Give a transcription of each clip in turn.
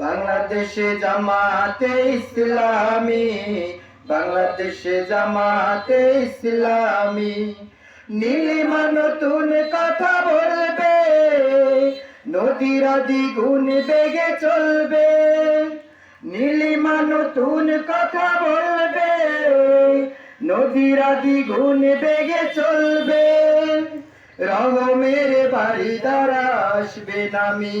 বাংলাদেশে জামাতে ইসলামী, বাংলাদেশে জামাতে ইসলামী। নীলিমা নতুন কথা বলবে, নদীরা দ্বিগুণ বেগে চলবে। নীলিমা নতুন কথা বলবে, নদীরা দ্বিগুণ বেগে চলবে। রঙমের বাড়ি দ্বারা আসবে নামি।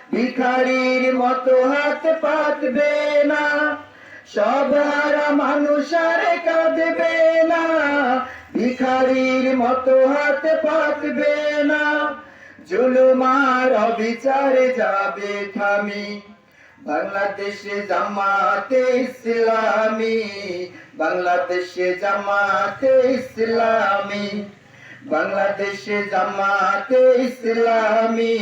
ভিখারির মতো হাত পাতবে না। সব হারা মানুষ আর কাঁদবে না। ভিখারির মতো হাত পাতবে না। জুলুমার অবিচারে যাবে থামি। বাংলাদেশে জামাতে ইসলামী। বাংলাদেশে জামাতে ইসলামী। বাংলাদেশে জামাতে ইসলামী,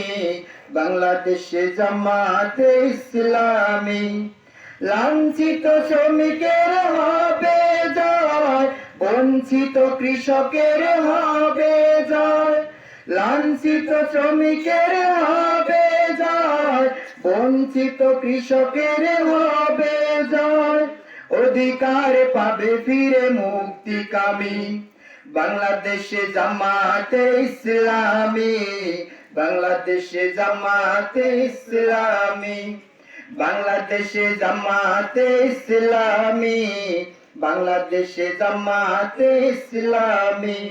বাংলাদেশে জামাতে ইসলামী। লাঞ্ছিত শ্রমিকের হবে জয়, বঞ্চিত কৃষকের হবে জয়। লাঞ্ছিত শ্রমিকের হবে জয়, বঞ্চিত কৃষকের হবে জয়। অধিকার পাবে ফিরে মুক্তিকামী। বাংলাদেশে জামাতে ইসলামী, বাংলাদেশে জামাতে ইসলামী, বাংলাদেশে জামাতে ইসলামী, বাংলাদেশে জামাতে ইসলামী।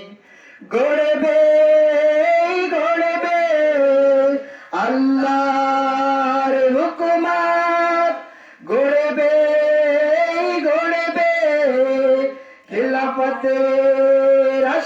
গড়বে গড়বে আল্লাহর হুকুমাত। গড়বে গড়বে খিলাফতে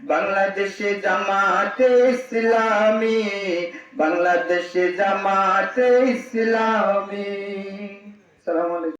বাংলাদেশে জামাতে ইসলামী বাংলাদেশে জামাতে ইসলামী। সালাম আলাইকুম।